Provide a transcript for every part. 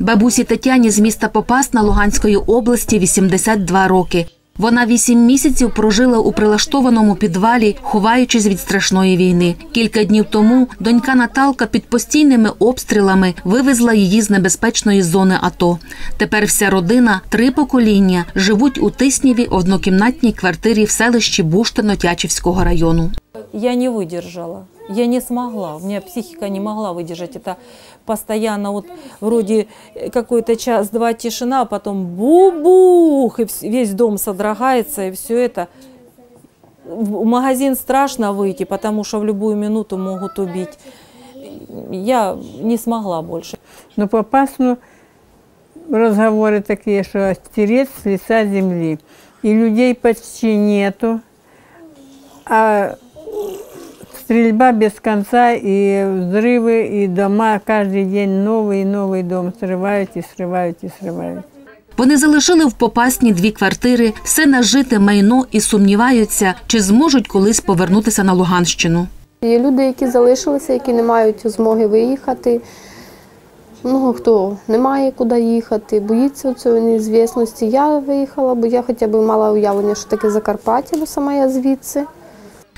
Бабусі Тетяні з міста Попасна Луганської області 82 роки. Вона вісім місяців прожила у прилаштованому підвалі, ховаючись від страшної війни. Кілька днів тому донька Наталка під постійними обстрілами вивезла її з небезпечної зони АТО. Тепер вся родина, три покоління, живуть у Тиснєві однокімнатній квартирі в селищі Буштино Тячівського району. Я не выдержала. Я не смогла. У меня психика не могла выдержать. Это постоянно вот вроде э, какой-то час-два тишина, а потом бу-бух, и весь дом содрогается, и все это. В магазин страшно выйти, потому что в любую минуту могут убить. Я не смогла больше. Но по Пасну разговоры такие, что стереть с лица земли. И людей почти нету. А стрельба без конца, и взрывы, и дома. Каждый день новый и новый дом срывают и срывают и срывают. Вони залишили в Попасні дві квартири, все нажите майно і сумніваються, чи зможуть колись повернутися на Луганщину. Є люди, які залишилися, які не мають змоги виїхати. Ну, хто не має куди їхати, боїться цієї неізвісності. Я виїхала, бо я хоча б мала уявлення, що таке Закарпаття, бо сама я звідси.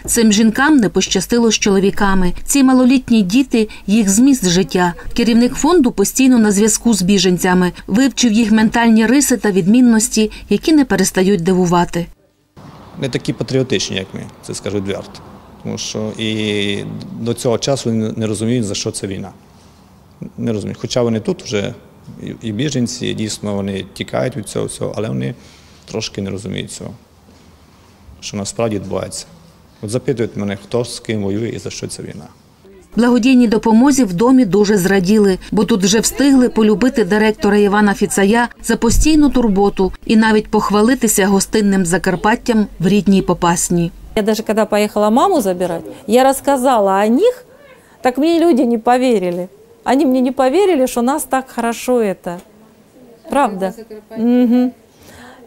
Цим жінкам не пощастило з чоловіками. Ці малолітні діти їх зміст життя. Керівник фонду постійно на зв'язку з біженцями, вивчив їх ментальні риси та відмінності, які не перестають дивувати. не такі патріотичні, як ми, це скажу відверто. Тому що і до цього часу не розуміють, за що це війна. Не розуміють. Хоча вони тут вже і біженці, і дійсно вони тікають від цього всього, але вони трошки не розуміють цього, що насправді відбувається. От запитують мене, хто з ким воює і за що ця війна. Благодійній допомозі в домі дуже зраділи, бо тут вже встигли полюбити директора Івана Фіцая за постійну турботу і навіть похвалитися гостинним Закарпаттям в рідній Попасні. Я даже когда поехала маму забирать, я рассказала о них, так мне люди не поверили. Они мне не поверили, что нас так хорошо это. Правда? Мгм.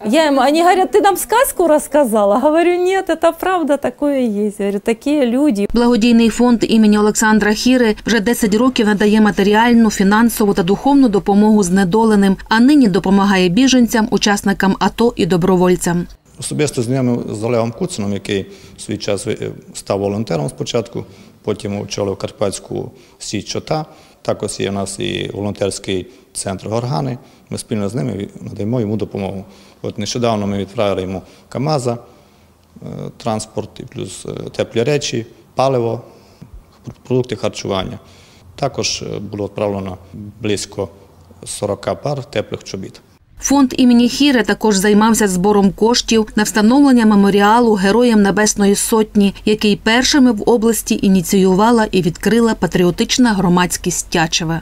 Я им, они говорят, ты нам сказку рассказала? Говорю, нет, это правда, такое есть. Говорю, такие люди. Благодійний фонд імені Олександра Хіри вже 10 років надає матеріальну, фінансову та духовну допомогу знедоленим, а нині допомагає біженцям, учасникам АТО і добровольцям. Особисто знайомий з Олегом Куцином, який в свій час е, став волонтером спочатку, потім очолив Карпатську сіть чота. Також є у нас і волонтерський центр Горгани. Ми спільно з ними надаємо йому допомогу. От нещодавно ми відправили йому КАМАЗа, е, транспорт, плюс е, теплі речі, паливо, продукти харчування. Також е, було відправлено близько 40 пар теплих чобіт. Фонд імені Хіре також займався збором коштів на встановлення меморіалу Героям Небесної Сотні, який першими в області ініціювала і відкрила патріотична громадськість Тячеве.